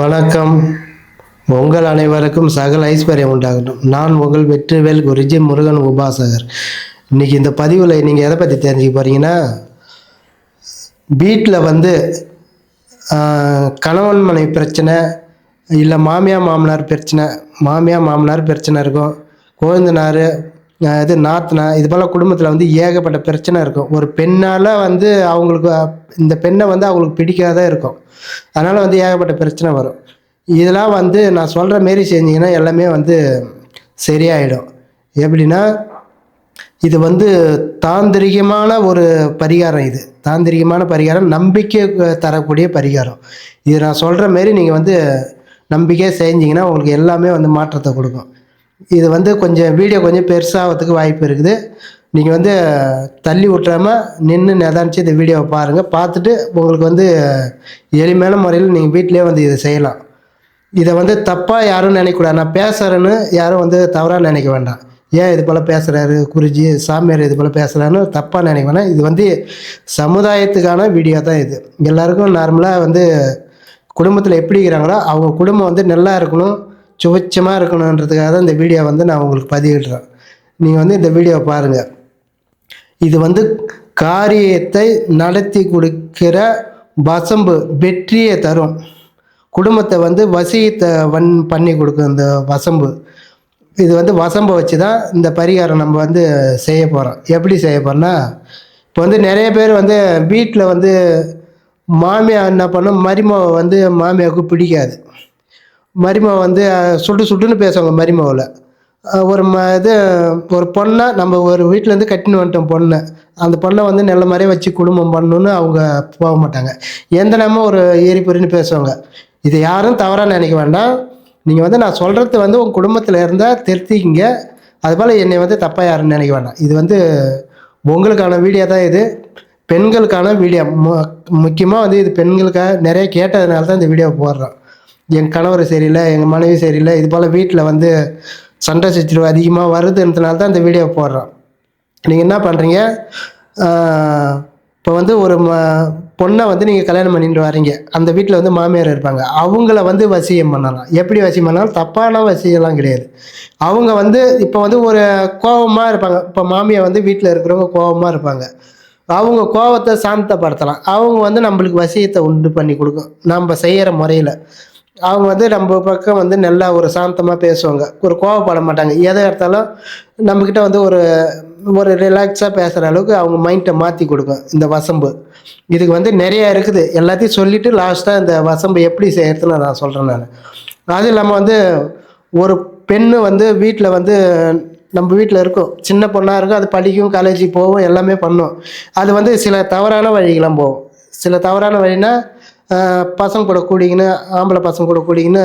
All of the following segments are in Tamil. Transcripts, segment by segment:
வணக்கம். உங்கள் அனைவருக்கும் சகல ஐஸ்வர்யம் உண்டாகட்டும். நான் உங்கள் வெற்றிவேல் குருஜி முருகன் உபாசகர். இன்னைக்கு இந்த பதிவில் நீங்கள் எதை பற்றி தெரிஞ்சுக்க போகிறீங்கன்னா வீட்டில் வந்து கணவன் மனைவி பிரச்சனை இல்லை மாமியார் மாமனார் பிரச்சனை மாமியார் மாமனார் பிரச்சனை இருக்கும் கோயந்தனார் இது நாத்தனா இது போல் குடும்பத்தில் வந்து ஏகப்பட்ட பிரச்சனை இருக்கும். ஒரு பெண்ணால் வந்து அவங்களுக்கு இந்த பெண்ணை வந்து அவங்களுக்கு பிடிக்காத இருக்கும். அதனால் வந்து ஏகப்பட்ட பிரச்சனை வரும். இதெல்லாம் வந்து நான் சொல்கிற மாரி செஞ்சிங்கன்னா எல்லாமே வந்து சரியாயிடும். எப்படின்னா இது வந்து தாந்திரிகமான ஒரு பரிகாரம் இது. தாந்திரிகமான பரிகாரம் நம்பிக்கை தரக்கூடிய பரிகாரம். இது நான் சொல்கிற மாரி நீங்கள் வந்து நம்பிக்கையாக செஞ்சிங்கன்னா உங்களுக்கு எல்லாமே வந்து மாற்றத்தை கொடுக்கும். இது வந்து கொஞ்சம் வீடியோ கொஞ்சம் பெருசாகிறதுக்கு வாய்ப்பு இருக்குது. நீங்கள் வந்து தள்ளி விட்றாமல் நின்று நிதானிச்சு இந்த வீடியோவை பாருங்கள் பார்த்துட்டு உங்களுக்கு வந்து எளிமையான முறையில் நீங்கள் வீட்டிலே வந்து இதை செய்யலாம். இதை வந்து தப்பாக யாரும் நினைக்கக்கூடாது நான் பேசுகிறேன்னு யாரும் வந்து தவறாக நினைக்க வேண்டாம். ஏன் இது போல் பேசுகிறாரு குருஜி சாமியார் இது போல் பேசுகிறான்னு தப்பாக நினைக்க வேணாம். இது வந்து சமுதாயத்துக்கான வீடியோ தான் இது. எல்லாருக்கும் நார்மலாக வந்து குடும்பத்தில் எப்படி இருக்கிறாங்களோ அவங்க குடும்பம் வந்து நல்லா இருக்கணும். சுவச்சமாக இருக்கணுன்றதுக்காக தான் இந்த வீடியோ வந்து நான் உங்களுக்கு பதிவிடுறேன். நீங்கள் வந்து இந்த வீடியோவை பாருங்கள் இது வந்து காரியத்தை நடத்தி கொடுக்கிற வசம்பு வெற்றியை தரும். குடும்பத்தை வந்து வசியத்தை வன் பண்ணி கொடுக்கும் இந்த வசம்பு. இது வந்து வசம்பை வச்சு தான் இந்த பரிகாரம் நம்ம வந்து செய்ய போகிறோம் எப்படி செய்ய போகிறோம்னா இப்போ வந்து நிறைய பேர் வந்து வீட்டில் வந்து மாமியார் என்ன பண்ணும் மருமவை வந்து மாமியாவுக்கு பிடிக்காது. மரிமா வந்து சுட்டு சுட்டுன்னு பேசுவாங்க மரிமாவில். ஒரு ம இது ஒரு பொண்ணை நம்ம ஒரு வீட்டிலேருந்து கட்டின்னு வந்துட்டோம் பொண்ணை. அந்த பொண்ணை வந்து நல்ல மாதிரியே வச்சு குடும்பம் பண்ணணுன்னு அவங்க போக மாட்டாங்க. எந்த நேரமும் ஒரு ஏறிப்பொறின்னு பேசுவாங்க. இது யாரும் தவறாக நினைக்க வேண்டாம். நீங்கள் வந்து நான் சொல்கிறது வந்து உங்கள் குடும்பத்தில் இருந்தால் திருத்திக்கிங்க. அதுபோல் என்னை வந்து தப்பாக யாரும் நினைக்க வேண்டாம். இது வந்து உங்களுக்கான வீடியோ தான் இது. பெண்களுக்கான வீடியோ. மு முக்கியமாக வந்து இது பெண்களுக்காக நிறைய கேட்டதுனால தான் இந்த வீடியோ போடுறோம். என் கணவர் சரியில்லை எங்கள் மனைவி சரியில்லை இது போல் வீட்டில் வந்து சண்டை சச்சரவு அதிகமாக வருதுன்றதுனால தான் இந்த வீடியோ போடுறோம். நீங்கள் என்ன பண்ணுறீங்க இப்போ வந்து ஒரு ம பொண்ணை வந்து நீங்கள் கல்யாணம் பண்ணிட்டு வரீங்க. அந்த வீட்டில் வந்து மாமியார் இருப்பாங்க. அவங்கள வந்து வசியம் பண்ணலாம். எப்படி வசியம் பண்ணாலும் தப்பான வசியம்லாம் கிடையாது. அவங்க வந்து இப்போ வந்து ஒரு கோபமாக இருப்பாங்க. இப்போ மாமியார் வந்து வீட்டில் இருக்கிறவங்க கோபமாக இருப்பாங்க. அவங்க கோபத்தை சாந்தப்படுத்தலாம். அவங்க வந்து நம்மளுக்கு வசியத்தை உண்டு பண்ணி கொடுக்கும். நம்ம செய்கிற முறையில். அவங்க வந்து நம்ம பக்கம் வந்து நல்லா ஒரு சாந்தமாக பேசுவாங்க. ஒரு கோவப்பட மாட்டாங்க. எதை எடுத்தாலும் நம்மக்கிட்ட வந்து ஒரு ஒரு ரிலாக்ஸாக பேசுகிற அளவுக்கு அவங்க மைண்டை மாற்றி கொடுக்கும். இந்த வசம்பு. இதுக்கு வந்து நிறையா இருக்குது. எல்லாத்தையும் சொல்லிவிட்டு லாஸ்ட்டாக இந்த வசம்பு எப்படி செய்கிறதுன்னு நான் சொல்கிறேன் நான். அது இல்லாமல் வந்து ஒரு பெண்ணு வந்து வீட்டில் வந்து நம்ம வீட்டில் இருக்கும். சின்ன பொண்ணாக இருக்கும். அது படிக்கும் காலேஜுக்கு போகும் எல்லாமே பண்ணும். அது வந்து சில தவறான வழிகளாம் போகும். சில தவறான வழினா பசங்க கூட கூடிக்கின்னு ஆம்பளை பசங்க கூட கூடிக்கின்னு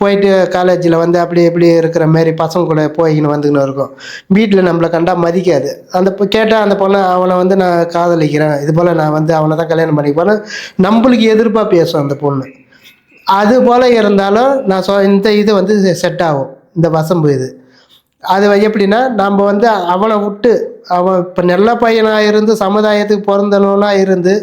போயிட்டு காலேஜில் வந்து அப்படி இப்படி இருக்கிற மாரி பசங்க கூட போய்கின்னு வந்துக்கின்னு இருக்கும். வீட்டில் நம்மளை கண்டா மதிக்காது. அந்த கேட்டால் அந்த பொண்ணை அவனை வந்து நான் காதலிக்கிறேன். இது போல் நான் வந்து அவனை தான் கல்யாணம் பண்ணிக்க போகிறேன் நம்மளுக்கு எதிர்ப்பாக பேசும் அந்த பொண்ணு. அது போல் இருந்தாலும் நான் சொ இந்த இது வந்து செட் ஆகும். இந்த வசம்பு இது. அது எப்படின்னா நம்ம வந்து அவனை விட்டு அவன் இப்போ நல்ல பையனாக இருந்து சமுதாயத்துக்கு பிறந்தவனா இருந்து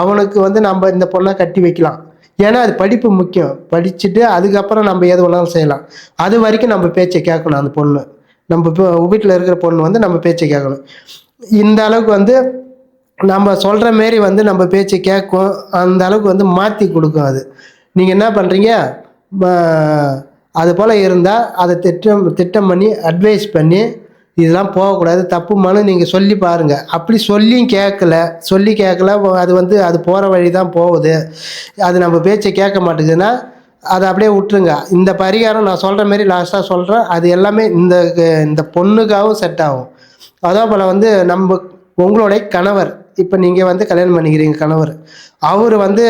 அவனுக்கு வந்து நம்ம இந்த பொண்ணை கட்டி வைக்கலாம். ஏன்னா அது படிப்பு முக்கியம். படிச்சுட்டு அதுக்கப்புறம் நம்ம எது வேணாலும் செய்யலாம். அது வரைக்கும் நம்ம பேச்சை கேட்கணும் அந்த பொண்ணு. நம்ம இப்போ வீட்டில் இருக்கிற பொண்ணு வந்து நம்ம பேச்சை கேட்கணும். இந்த அளவுக்கு வந்து நம்ம சொல்கிற மாரி வந்து நம்ம பேச்சை கேட்கும். அந்த அளவுக்கு வந்து மாற்றி கொடுக்கும் அது. நீங்கள் என்ன பண்ணுறீங்க அது போல் இருந்தால் அதை திட்டம் திட்டம் பண்ணி அட்வைஸ் பண்ணி இதெல்லாம் போகக்கூடாது. தப்புமானு நீங்கள் சொல்லி பாருங்கள் அப்படி சொல்லியும் கேட்கல. சொல்லி கேட்கல. அது வந்து அது போகிற வழி தான் போகுது. அது நம்ம பேச்சை கேட்க மாட்டேங்குதுன்னா அதை அப்படியே விட்டுருங்க. இந்த பரிகாரம் நான் சொல்கிற மாரி லாஸ்ட்டாக சொல்கிறேன் அது எல்லாமே இந்த இந்த பொண்ணுக்காகவும் செட் ஆகும். அதே போல் வந்து நம்ம உங்களுடைய கணவர் இப்போ நீங்கள் வந்து கல்யாணம் பண்ணிக்கிறீங்க கணவர். அவர் வந்து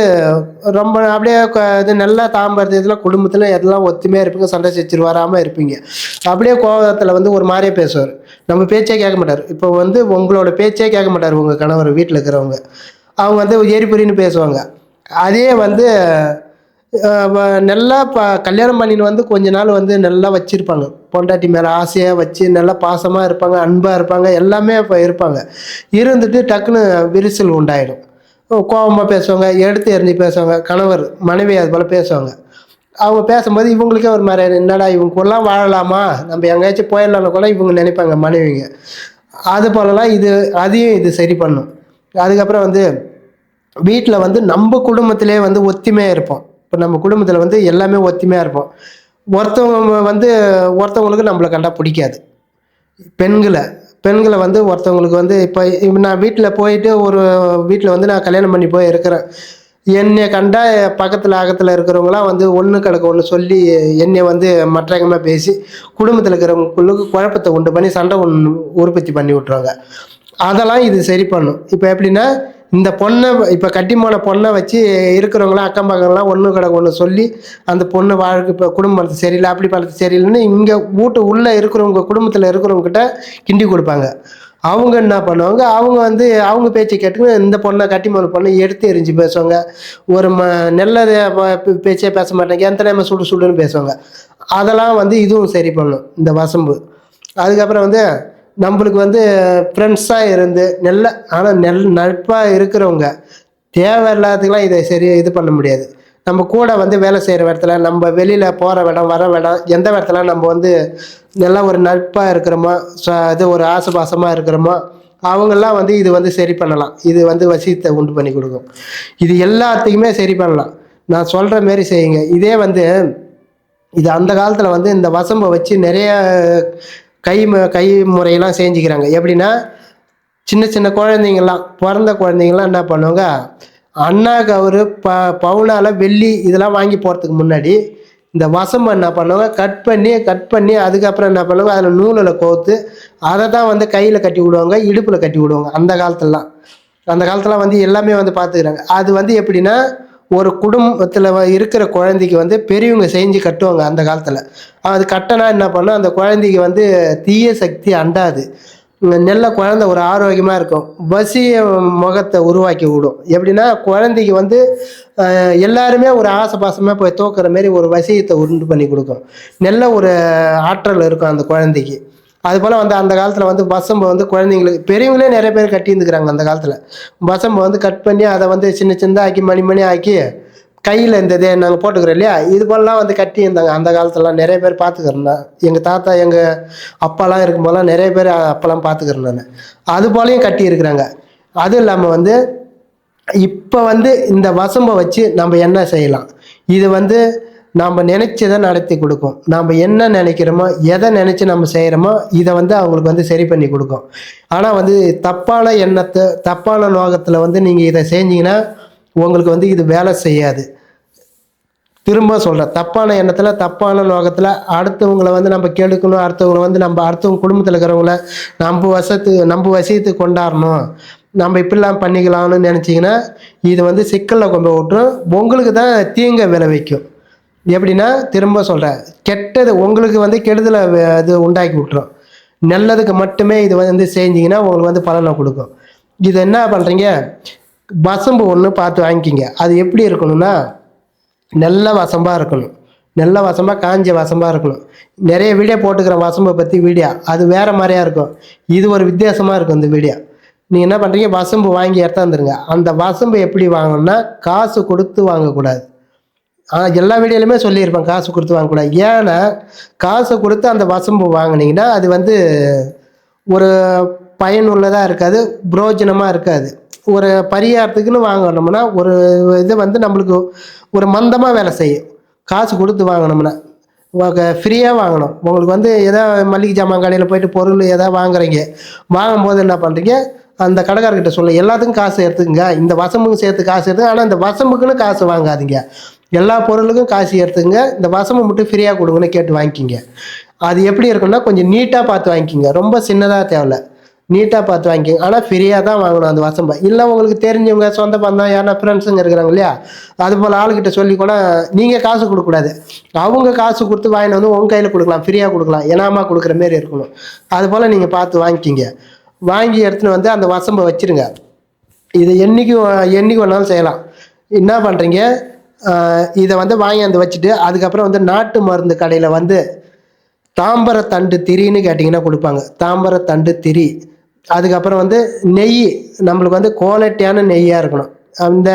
ரொம்ப அப்படியே இது நல்லா தாம்பரத்து இதில் குடும்பத்தில் எல்லாம் ஒத்துமையாக இருப்பீங்க சண்டை சச்சரவு வராமல் இருப்பீங்க. அப்படியே கோபத்தில் வந்து ஒரு மாதிரியே பேசுவார். நம்ம பேச்சே கேட்க மாட்டார். இப்போ வந்து உங்களோட பேச்சே கேட்க மாட்டார் உங்கள் கணவர் வீட்டில் இருக்கிறவங்க. அவங்க வந்து எரிபொரின்னு பேசுவாங்க. அதே வந்து நல்லா ப கல்யாணம் பண்ணின்னு வந்து கொஞ்ச நாள் வந்து நல்லா வச்சுருப்பாங்க. பொண்டாட்டி மேலே ஆசையாக வச்சு நல்லா பாசமாக இருப்பாங்க அன்பாக இருப்பாங்க எல்லாமே இப்போ இருப்பாங்க. இருந்துட்டு டக்குன்னு விரிசல் உண்டாயிடும். கோபமாக பேசுவாங்க எடுத்து எறிஞ்சு பேசுவாங்க கணவர் மனைவி அது போல் பேசுவாங்க. அவங்க பேசும்போது இவங்களுக்கே ஒரு மாதிரி என்னடா இவங்க கூடலாம் வாழலாமா? நம்ம எங்கேயாச்சும் போயிடலாம்னு கூட இவங்க நினைப்பாங்க மனைவிங்க. அது போலலாம் இது அதையும் இது சரி பண்ணும். அதுக்கப்புறம் வந்து வீட்டில் வந்து நம்ம குடும்பத்திலே வந்து ஒத்துமையாக இருப்போம். இப்போ நம்ம குடும்பத்தில் வந்து எல்லாமே ஒத்துமையாக இருப்போம். ஒருத்தவங்க வந்து ஒருத்தவங்களுக்கு நம்மளை கண்டா பிடிக்காது. பெண்களை பெண்களை வந்து ஒருத்தவங்களுக்கு வந்து இப்போ நான் வீட்டில் போயிட்டு ஒரு வீட்டில் வந்து நான் கல்யாணம் பண்ணி போய் இருக்கிறேன். என்னை கண்டா பக்கத்தில் அகத்தில் இருக்கிறவங்களாம் வந்து ஒன்று கிடக்க ஒன்று சொல்லி என்னை வந்து மற்றங்கமாக பேசி குடும்பத்தில் இருக்கிறவங்களுக்கு குழப்பத்தை உண்டு பண்ணி சண்டை ஒன்று உற்பத்தி பண்ணி விட்ருவாங்க அதெல்லாம் இது சரி பண்ணும். இப்போ எப்படின்னா இந்த பொண்ணை இப்போ கட்டிமான பொண்ணை வச்சு இருக்கிறவங்களாம் அக்கம் பக்கம்லாம் ஒன்று கிடக்கு ஒன்று சொல்லி அந்த பொண்ணு வாழ்க்கை இப்போ குடும்பத்து சரியில்லை அப்படி பண்ணுறது சரியில்லைன்னு இங்கே வீட்டு உள்ளே இருக்கிறவங்க குடும்பத்தில் இருக்கிறவங்ககிட்ட கிண்டி கொடுப்பாங்க. அவங்க என்ன பண்ணுவாங்க? அவங்க வந்து அவங்க பேச்சை கேட்டுன்னு இந்த பொண்ணை கட்டிமான பொண்ணை எடுத்து எரிஞ்சு பேசுவாங்க. ஒரு ம நல்ல பேச்சே பேச மாட்டாங்க எந்த நேரம் சுடு சுடுன்னு பேசுவாங்க. அதெல்லாம் வந்து இதுவும் சரி பண்ணும் இந்த வசம்பு. அதுக்கப்புறம் வந்து நம்மளுக்கு வந்து ஃப்ரெண்ட்ஸாக இருந்து நல்ல ஆனால் நெல் நட்பாக இருக்கிறவங்க தேவையில்லாததுக்கெலாம் இதை சரி இது பண்ண முடியாது. நம்ம கூட வந்து வேலை செய்கிற இடத்துல நம்ம வெளியில் போகிற இடம் வர இடம் எந்த இடத்துல நம்ம வந்து நல்லா ஒரு நட்பாக இருக்கிறோமோ இது ஒரு ஆசுபாசமாக இருக்கிறோமோ அவங்கெல்லாம் வந்து இது வந்து சரி பண்ணலாம். இது வந்து வசியத்தை உண்டு பண்ணி கொடுக்கும். இது எல்லாத்துக்குமே சரி பண்ணலாம். நான் சொல்கிற மாரி செய்யுங்க. இதே வந்து இது அந்த காலத்தில் வந்து இந்த வசம்பை வச்சு நிறைய கை கை முறையெல்லாம் செஞ்சுக்கிறாங்க. எப்படின்னா சின்ன சின்ன குழந்தைங்கள்லாம் பிறந்த குழந்தைங்கள்லாம் என்ன பண்ணுவாங்க அண்ணா கவுரு ப பவுனால வெள்ளி இதெல்லாம் வாங்கி போகிறதுக்கு முன்னாடி இந்த வசம்பை என்ன பண்ணுவாங்க கட் பண்ணி கட் பண்ணி அதுக்கப்புறம் என்ன பண்ணுவாங்க அதில் நூலில் கோர்த்து அதை தான் வந்து கையில் கட்டி விடுவாங்க இடுப்பில் கட்டி விடுவாங்க அந்த காலத்துலலாம். அந்த காலத்தில் வந்து எல்லாமே வந்து பார்த்துக்கிறாங்க. அது வந்து எப்படின்னா ஒரு குடும்பத்தில் இருக்கிற குழந்தைக்கு வந்து பெரியவங்க செஞ்சு கட்டுவாங்க அந்த காலத்தில். அது கட்டினா என்ன பண்ணும்? அந்த குழந்தைக்கு வந்து தீய சக்தி அண்டாது. நல்ல குழந்தை ஒரு ஆரோக்கியமாக இருக்கும். வசிய முகத்தை உருவாக்கி விடும். எப்படின்னா குழந்தைக்கு வந்து எல்லாருமே ஒரு ஆசை பாசமாக போய் தோக்குற மாதிரி ஒரு வசியத்தை உண்டு பண்ணி கொடுக்கும். நல்ல ஒரு ஆற்றல் இருக்கும் அந்த குழந்தைக்கு. அதுபோல் வந்து அந்த காலத்தில் வந்து வசம்பு வந்து குழந்தைங்களுக்கு பெரியவங்களே நிறைய பேர் கட்டியிருந்துக்கிறாங்க அந்த காலத்தில். வசம்பு வந்து கட் பண்ணி அதை வந்து சின்ன சின்னதாக ஆக்கி மணி மணி ஆக்கி கையில் இந்த இதே நாங்கள் போட்டுக்கிறோம் இல்லையா? இது போலலாம் வந்து கட்டி இருந்தாங்க அந்த காலத்துலலாம் நிறைய பேர் பார்த்துக்கிறேன் நான் எங்கள் தாத்தா எங்கள் அப்பாலாம் இருக்கும்போதெல்லாம் நிறைய பேர் அப்போல்லாம் பார்த்துக்கிறேன் நான். அது போலையும் கட்டி இருக்கிறாங்க அதுவும் இல்லாமல் வந்து இப்போ வந்து இந்த வசம்பை வச்சு நம்ம என்ன செய்யலாம்? இது வந்து நாம் நினைச்சதை நடத்தி கொடுக்கும். நாம் என்ன நினைக்கிறோமோ எதை நினச்சி நம்ம செய்கிறோமோ இதை வந்து அவங்களுக்கு வந்து சரி பண்ணி கொடுக்கும். ஆனால் வந்து தப்பான எண்ணத்தை தப்பான நோகத்தில் வந்து நீங்கள் இதை செஞ்சீங்கன்னா உங்களுக்கு வந்து இது வேலை செய்யாது. திரும்ப சொல்கிறேன் தப்பான எண்ணத்தில் தப்பான நோக்கத்தில் அடுத்தவங்களை வந்து நம்ம கெடுக்கணும் அடுத்தவங்களை வந்து நம்ம அடுத்தவங்க குடும்பத்தில் இருக்கிறவங்கள நம்ம வசத்து நம்ம வசியத்துக்கு கொண்டாடணும். நம்ம இப்படிலாம் பண்ணிக்கலாம்னு நினச்சிங்கன்னா இது வந்து சிக்கலில் கொண்டு போய் விட்டுரும். உங்களுக்கு தான் தீங்கை விளைவிக்கும். எப்படின்னா திரும்ப சொல்கிறேன் கெட்டது உங்களுக்கு வந்து கெடுதலை அது இது உண்டாக்கி விட்டுரும். நல்லதுக்கு மட்டுமே இது வந்து செஞ்சிங்கன்னா உங்களுக்கு வந்து பலனை கொடுக்கும். இது என்ன பண்ணுறீங்க வசம்பு ஒன்று பார்த்து வாங்கிக்கிங்க. அது எப்படி இருக்கணும்னா நல்ல வசம்பாக இருக்கணும். நல்ல வசமாக காஞ்ச வசமாக இருக்கணும். நிறைய வீடியோ போட்டுக்கிற வசம்பை பற்றி வீடியோ அது வேறு மாதிரியாக இருக்கும். இது ஒரு வித்தியாசமாக இருக்கும் இந்த வீடியோ நீங்கள் என்ன பண்ணுறீங்க வசம்பு வாங்கி எடுத்தாந்துருங்க அந்த வசம்பு எப்படி வாங்கணும்னா காசு கொடுத்து வாங்கக்கூடாது. ஆனால் எல்லா வீடியோலையுமே சொல்லியிருப்பேன் காசு கொடுத்து வாங்கக்கூடாது. ஏன்னா காசு கொடுத்து அந்த வசம்பு வாங்கினீங்கன்னா அது வந்து ஒரு பயனுள்ளதாக இருக்காது புரோஜனமாக இருக்காது. ஒரு பரிகாரத்துக்குன்னு வாங்கினோம்னா ஒரு இது வந்து நம்மளுக்கு ஒரு மந்தமாக வேலை செய்யும். காசு கொடுத்து வாங்கினோம்னா ஃப்ரீயாக வாங்கணும். உங்களுக்கு வந்து எதாவது மளிகை ஜாமான் கடையில் போயிட்டு பொருள் எதாவது வாங்குறீங்க வாங்கும்போது என்ன பண்ணுறீங்க அந்த கடைக்காரர்கிட்ட சொல்ல எல்லாத்துக்கும் காசு எடுத்துக்கங்க. இந்த வசம்புக்கும் சேர்த்து காசு எடுத்து ஆனால் இந்த வசம்புக்குன்னு காசு வாங்காதீங்க. எல்லா பொருளுக்கும் காசு எடுத்துங்க இந்த வசம்பு மட்டும் ஃப்ரீயாக கொடுங்கன்னு கேட்டு வாங்கிக்கிங்க. அது எப்படி இருக்குன்னா கொஞ்சம் நீட்டாக பார்த்து வாங்கிக்கிங்க. ரொம்ப சின்னதாக தேவையில்ல நீட்டாக பார்த்து வாங்கிக்கோங்க. ஆனால் ஃப்ரீயாக தான் வாங்கணும் அந்த வசம்பை. இல்லை உங்களுக்கு தெரிஞ்சவங்க சொந்த பந்தம் யாரா ஃப்ரெண்ட்ஸுங்க இருக்கிறாங்க இல்லையா? அது போல் ஆளுகிட்ட சொல்லி கூட நீங்கள் காசு கொடுக்கக்கூடாது. அவங்க காசு கொடுத்து வாங்கிட்டு வந்து உங்கள் கையில் கொடுக்கலாம். ஃப்ரீயாக கொடுக்கலாம். இனாமா கொடுக்குற மாரி இருக்கணும். அது போல் நீங்கள் பார்த்து வாங்கிக்கிங்க. வாங்கி எடுத்துன்னு வந்து அந்த வசம்பை வச்சிருங்க. இது என்றைக்கும் என்னைக்கு வேணாலும் செய்யலாம். என்ன பண்ணுறீங்க இதை வந்து வாங்கி வந்து வச்சுட்டு அதுக்கப்புறம் வந்து நாட்டு மருந்து கடையில் வந்து தாம்பரத்தண்டு திரின்னு கேட்டிங்கன்னா கொடுப்பாங்க. தாம்பரத்தண்டு திரி. அதுக்கப்புறம் வந்து நெய் நம்மளுக்கு வந்து குவாலிட்டியான நெய்யாக இருக்கணும். அந்த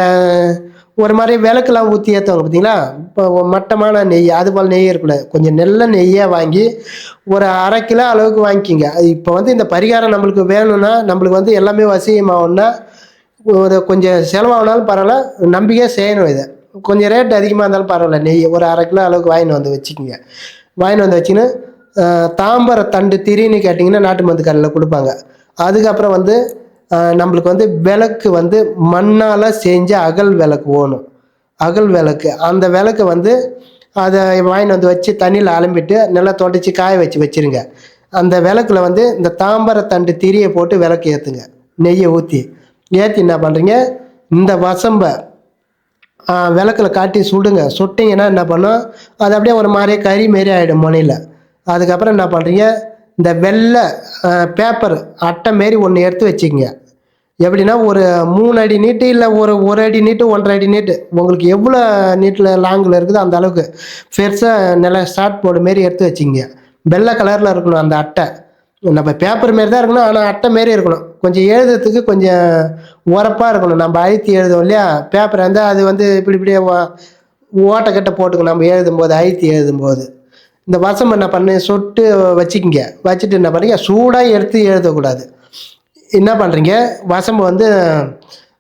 ஒரு மாதிரி விளக்கெல்லாம் ஊற்றி ஏற்றுவாங்க பார்த்தீங்களா இப்போ மட்டமான நெய் அது போல் நெய் இருக்கக்கூடாது கொஞ்சம் நல்ல நெய்யாக வாங்கி ஒரு அரை கிலோ அளவுக்கு வாங்கிக்கிங்க. இப்போ வந்து இந்த பரிகாரம் நம்மளுக்கு வேணும்னா நம்மளுக்கு வந்து எல்லாமே வசியமாகணும்னா ஒரு கொஞ்சம் செலவாகினாலும் பரவாயில்ல நம்பிக்கையாக செய்யணும் இதை. கொஞ்சம் ரேட் அதிகமாக இருந்தாலும் பரவாயில்ல. நெய் ஒரு அரை கிலோ அளவுக்கு வாங்கின்னு வந்து வச்சுக்கோங்க. வாங்கின்னு வந்து வச்சிங்கன்னா ஆஹ், தாம்பர தண்டு திரின்னு கேட்டிங்கன்னா நாட்டு மருந்து கடையில் கொடுப்பாங்க. அதுக்கப்புறம் வந்து நம்மளுக்கு வந்து விளக்கு வந்து மண்ணால் செஞ்ச அகல் விளக்கு ஓணும். அகல் விளக்கு. அந்த விளக்கு வந்து அதை வாங்கிட்டு வந்து வச்சு தண்ணியில் அலம்பிட்டு நல்லா தொடச்சி காய வச்சு வச்சிருங்க. அந்த விளக்குல வந்து இந்த தாம்பர தண்டு திரியை போட்டு விளக்கு ஏற்றுங்க நெய்யை ஊற்றி ஏற்றி என்ன பண்ணுறீங்க இந்த வசம்பை விளக்குல காட்டி சுடுங்க. சுட்டிங்கன்னா என்ன பண்ணும்? அது அப்படியே ஒரு மாதிரி கறி மாரி ஆகிடும் முனையில். அதுக்கப்புறம் என்ன பண்ணுறீங்க இந்த வெள்ளை பேப்பர் அட்டை மாரி ஒன்று எடுத்து வச்சுக்கோங்க. எப்படின்னா ஒரு மூணு அடி நீட்டு இல்லை ஒரு ஒரு அடி நீட்டு ஒன்றரை அடி நீட்டு. உங்களுக்கு எவ்வளோ நீட்டில் லாங்கில் இருக்குதோ அந்த அளவுக்கு. பெருசாக நல்லா ஷார்ட் போர்டு மாரி எடுத்து வச்சுங்க வெள்ளை கலரில் இருக்கணும் அந்த அட்டை. நம்ம பேப்பர் மாரி தான் இருக்கணும் ஆனால் அட்டை மாரி இருக்கணும். கொஞ்சம் எழுதுறதுக்கு கொஞ்சம் உரப்பாக இருக்கணும். நம்ம அழுத்தி எழுதுவோம் இல்லையா? பேப்பர் வந்து அது வந்து இப்படி இப்படியே ஓ- ஓட்டைக்கட்டை போட்டுக்கணும். நம்ம எழுதும்போது அழுத்தி எழுதும்போது. இந்த வசம் என்ன பண்ணு? சொட்டு வச்சுக்கிங்க. வச்சுட்டு என்ன பண்ணுறீங்க சூடாக எடுத்து எழுதக்கூடாது. என்ன பண்ணுறீங்க வசம்பு வந்து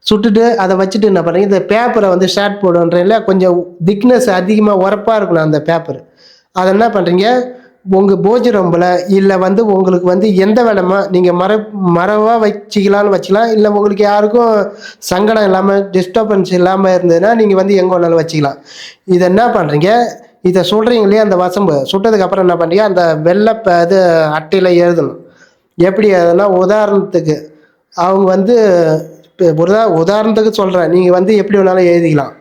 சுட்டுட்டு அதை வச்சுட்டு என்ன பண்ணுறீங்க இந்த பேப்பரை வந்து ஷார்ட் போடுன்றீங்களா கொஞ்சம் திக்னஸ் அதிகமாக உரப்பாக இருக்கணும் அந்த பேப்பர் அதை என்ன பண்ணுறீங்க உங்கள் போஜ ரொம்பில் இல்லை வந்து உங்களுக்கு வந்து எந்த வேலைமா நீங்கள் மர மரவாக வச்சிக்கலாம்னு வச்சுக்கலாம் இல்லை உங்களுக்கு யாருக்கும் சங்கடம் இல்லாமல் டிஸ்டர்பன்ஸ் இல்லாமல் இருந்ததுன்னா நீங்கள் வந்து எங்கே வேணாலும் வச்சுக்கலாம். இதை என்ன பண்ணுறீங்க இதை சொல்கிறீங்க இல்லையா அந்த வசம்பு? சுட்டதுக்கப்புறம் என்ன பண்ணுறீங்க அந்த வெள்ளை ப- இது அட்டையில் எழுதணும் எப்படி அதுனா உதாரணத்துக்கு அவங்க வந்து இப்போ உதா உதாரணத்துக்கு சொல்கிறேன் நீங்கள் வந்து எப்படி வேணாலும் எழுதிக்கலாம்.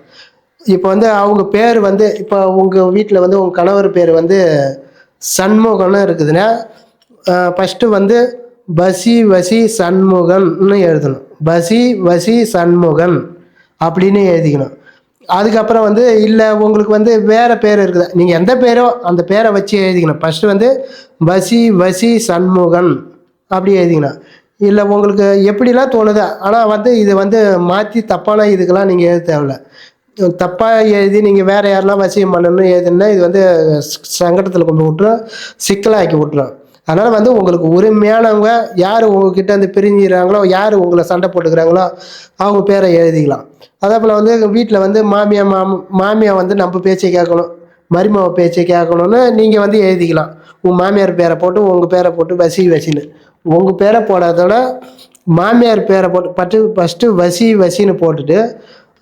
இப்போ வந்து அவங்க பேர் வந்து இப்போ உங்கள் வீட்டில் வந்து உங்கள் கணவர் பேர் வந்து சண்முகம்னு இருக்குதுன்னா ஃபஸ்ட்டு வந்து பசி வசி சண்முகன்னு எழுதணும். பசி வசி சண்முகன் அப்படின்னு எழுதிக்கணும். அதுக்கப்புறம் வந்து இல்லை உங்களுக்கு வந்து வேறு பேர் இருக்குது? நீங்கள் எந்த பேரோ அந்த பேரை வச்சு எழுதிக்கணும். ஃபஸ்ட்டு வந்து வசி வசி சண்முகன் அப்படி எழுதிக்கணும். இல்லை உங்களுக்கு எப்படிலாம் தோணுதோ ஆனால் வந்து இது வந்து மாற்றி தப்பான இதுக்கெல்லாம் நீங்கள் எழுத தேவையில்ல. தப்பாக எழுதி நீங்கள் வேறு யாரெல்லாம் வசியம் பண்ணணும் எழுதுனா இது வந்து சங்கடத்தில் கொண்டு விட்டுரும் சிக்கலாக்கி விட்டுரும். அதனால் வந்து உங்களுக்கு உரிமையானவங்க யார் உங்ககிட்ட வந்து பிரிஞ்சுறாங்களோ யார் உங்களை சண்டை போட்டுக்கிறாங்களோ அவங்க பேரை எழுதிக்கலாம். அதே போல் வந்து வீட்டில் வந்து மாமியா மாம் மாமியா வந்து நம்ம பேச்சை கேட்கணும் மருமக பேச்சை கேட்கணும்னு நீங்கள் வந்து எழுதிக்கலாம். உங்கள் மாமியார் பேரை போட்டு உங்கள் பேரை போட்டு வசி வசின்னு. உங்கள் பேரை போடாதோட மாமியார் பேரை போட்டு பட்டு ஃபஸ்ட்டு வசி வசின்னு போட்டுட்டு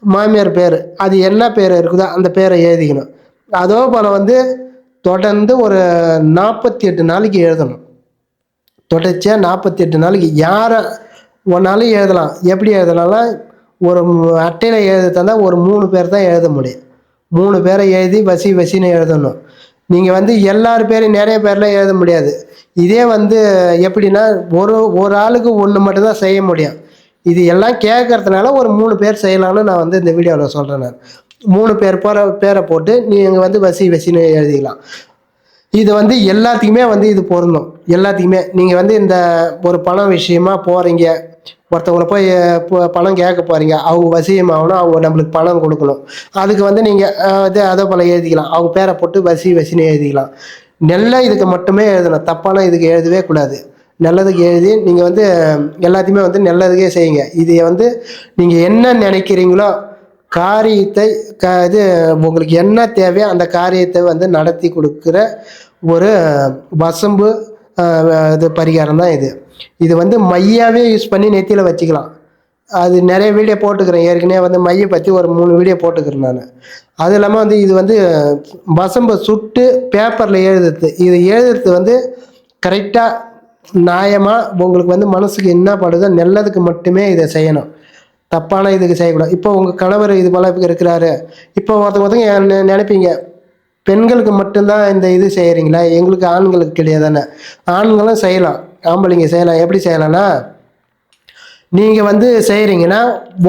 மாமியார் பேர். அது என்ன பேர் இருக்குதோ அந்த பேரை எழுதிக்கணும். அதோ போல் வந்து தொடர்ந்து ஒரு நாற்பத்தி எட்டு நாளைக்கு எழுதணும். தொடர்ச்சியாக நாற்பத்தி எட்டு நாளைக்கு யாரை ஒன்றாலும் எழுதலாம். எப்படி எழுதலாம்னா ஒரு அட்டையில் எழுத தந்தால் ஒரு மூணு பேர் தான் எழுத முடியும். மூணு பேரை எழுதி வசி வசின்னு எழுதணும். நீங்கள் வந்து எல்லார் பேரையும் நிறைய பேர்லாம் எழுத முடியாது. இதே வந்து எப்படின்னா ஒரு ஒரு ஆளுக்கு ஒன்று மட்டும்தான் செய்ய முடியும். இது எல்லாம் கேட்கறதுனால ஒரு மூணு பேர் செய்யலாம்னு நான் வந்து இந்த வீடியோவில் சொல்கிறேன் நான். மூணு பேர் போகிற பேரை போட்டு நீங்கள் வந்து வசி வசின்னு எழுதிக்கலாம். இது வந்து எல்லாத்துக்குமே வந்து இது பொருந்தும். எல்லாத்துக்குமே. நீங்கள் வந்து இந்த ஒரு பணம் விஷயமா போகிறீங்க ஒருத்தவங்களை போய் பணம் கேட்க போகிறீங்க அவங்க வசியம் ஆகணும். அவங்க நம்மளுக்கு பணம் கொடுக்கணும். அதுக்கு வந்து நீங்கள் இது அதே போல் எழுதிக்கலாம். அவங்க பேரை போட்டு வசி வசின்னு எழுதிக்கலாம். நெல்லை இதுக்கு மட்டுமே எழுதணும். தப்பான இதுக்கு எழுதவே கூடாது. நல்லதுக்கு எழுதி நீங்கள் வந்து எல்லாத்தையுமே வந்து நல்லதுக்கே செய்யுங்க. இது வந்து நீங்கள் என்ன நினைக்கிறீங்களோ காரியத்தை க இது உங்களுக்கு என்ன தேவையோ அந்த காரியத்தை வந்து நடத்தி கொடுக்குற ஒரு வசம்பு இது பரிகாரம் தான் இது. இது வந்து மையாவே யூஸ் பண்ணி நெத்தியில் வச்சுக்கலாம். அது நிறைய வீடியோ போட்டுக்கிறேன். ஏற்கனவே வந்து மையை பற்றி ஒரு மூணு வீடியோ போட்டுக்கிறேன் நான். அது இல்லாமல் வந்து இது வந்து வசம்பை சுட்டு பேப்பரில் எழுதுறது. இது எழுதுறது வந்து கரெக்டாக நியாயமாக உங்களுக்கு வந்து மனசுக்கு என்ன படுதோ நல்லதுக்கு மட்டுமே இதை செய்யணும். தப்பான இதுக்கு செய்யக்கூடாது? இப்போ உங்கள் கணவர் இது போல இருக்கிறாரு. இப்போ ஒருத்தங்க ஒருத்தங்க என்ன நினைப்பீங்க? பெண்களுக்கு மட்டும்தான் இந்த இது செய்கிறீங்களா எங்களுக்கு ஆண்களுக்கு கிடையாதுன்னு ஆண்களும் செய்யலாம். ஆம்பளைங்க செய்யலாம். எப்படி செய்யலாம்னா நீங்கள் வந்து செய்கிறீங்கன்னா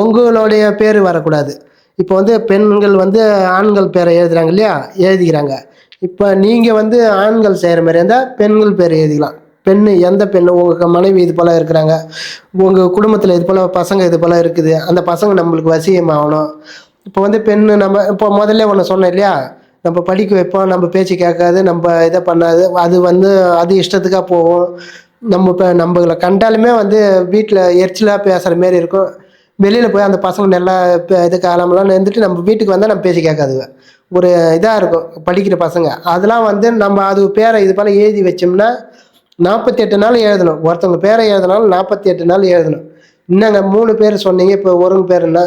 உங்களுடைய பேர் வரக்கூடாது. இப்போ வந்து பெண்கள் வந்து ஆண்கள் பேரை எழுதுகிறாங்க இல்லையா? எழுதிக்கிறாங்க. இப்போ நீங்கள் வந்து ஆண்கள் செய்கிற மாதிரி இருந்தால் பெண்கள் பேர் எழுதிக்கலாம். பெண் எந்த பெண் உங்கள் மனைவி இது போல் இருக்கிறாங்க. உங்கள் குடும்பத்தில் இது போல் பசங்க இது போல் இருக்குது. அந்த பசங்க நம்மளுக்கு வசியம் ஆகணும் இப்போ வந்து பெண்ணு நம்ம இப்போ முதல்ல ஒன்று சொன்னேன் இல்லையா? நம்ம படிக்க வைப்போம் நம்ம பேச்சு கேட்காது நம்ம இதை பண்ணாது அது வந்து அது இஷ்டத்துக்காக போகும். நம்ம இப்போ நம்மளை கண்டாலுமே வந்து வீட்டில் எரிச்சலாக பேசுகிற மாரி இருக்கும். வெளியில் போய் அந்த பசங்க நல்லா இப்போ இது காலமெல்லாம் இருந்துட்டு நம்ம வீட்டுக்கு வந்தால் நம்ம பேச்சு கேட்காதுங்க. ஒரு இதாக இருக்கும் படிக்கிற பசங்க. அதெல்லாம் வந்து நம்ம அது பேரை இது போல் எழுதி வச்சோம்னா நாற்பத்தி எட்டு நாள் எழுதணும். ஒருத்தவங்க பேரை எழுதினாலும் நாற்பத்தி எட்டு நாள் எழுதணும். என்னங்க மூணு பேர் சொன்னீங்க இப்போ ஒருங்க பேருன்னா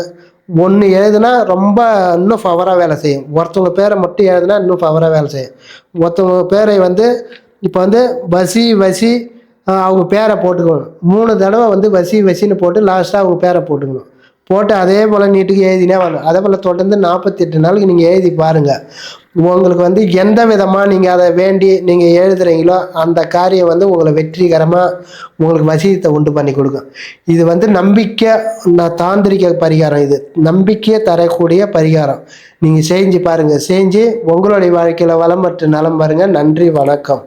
ஒன்று எழுதுனா ரொம்ப இன்னும் ஃபவராக வேலை செய்யும். ஒருத்தவங்க பேரை மட்டும் எழுதுனா இன்னும் ஃபவராக வேலை செய்யும். ஒருத்தவங்க பேரை வந்து இப்போ வந்து வசி வசி அவங்க பேரை போட்டுக்கணும். மூணு தடவை வந்து வசி வசின்னு போட்டு லாஸ்ட்டாக அவங்க பேரை போட்டுக்கணும். போட்டு அதே போல் நீட்டுக்கு எழுதினே வரணும். அதே போல் தொடர்ந்து நாற்பத்தெட்டு நாளைக்கு நீங்கள் எழுதி பாருங்கள் உங்களுக்கு வந்து எந்த விதமாக நீங்கள் அதை வேண்டி நீங்கள் எழுதுறீங்களோ அந்த காரியம் வந்து உங்களை வெற்றிகரமாக உங்களுக்கு வசியத்தை உண்டு பண்ணி கொடுக்கும். இது வந்து நம்பிக்கை நான் தாந்திரிக்க பரிகாரம் இது. நம்பிக்கையை தரக்கூடிய பரிகாரம். நீங்கள் செஞ்சு பாருங்கள் செஞ்சு உங்களுடைய வாழ்க்கையில் வளம் மற்றும் நலம் பாருங்கள் நன்றி வணக்கம்.